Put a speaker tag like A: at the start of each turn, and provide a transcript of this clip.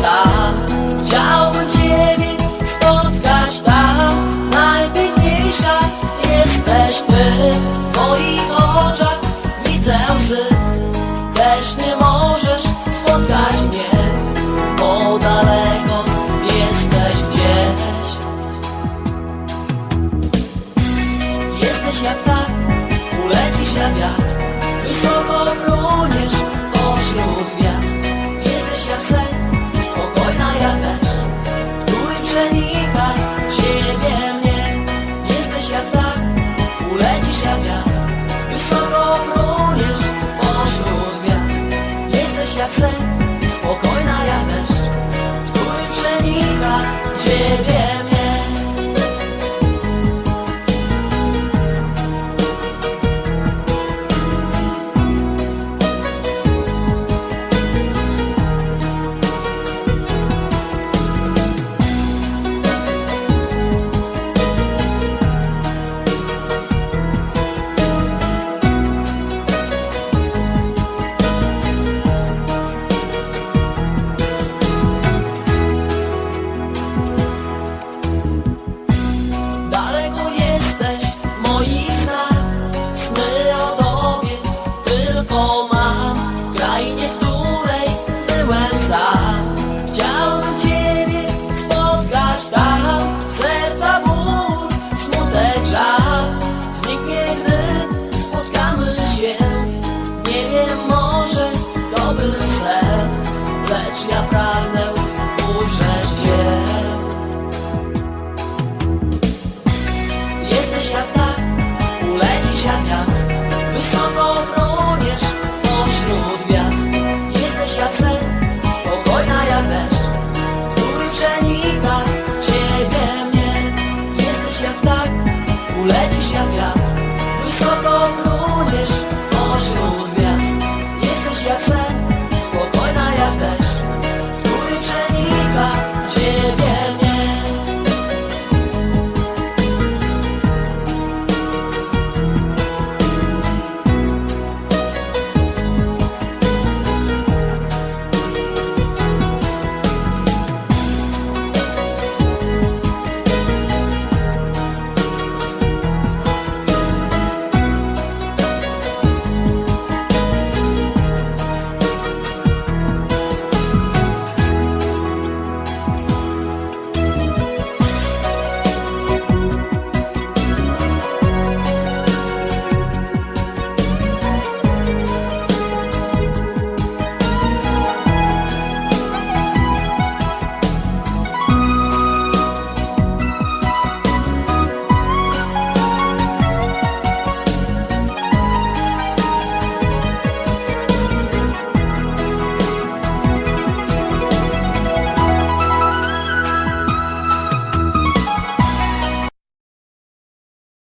A: Chciałbym Ciebie spotkać tam. Najpiękniejsza jesteś Ty. W Twoich oczach widzę łzy. Też nie możesz spotkać mnie Bo daleko jesteś gdzieś. Jesteś jak tak, ulecisz jak. Wiatr Wysoko fruniesz pośród gwiazd wiatr Wysoko fruniesz pośród gwiazd. Jesteś jak sen, зробили все, леч я прагнув уже.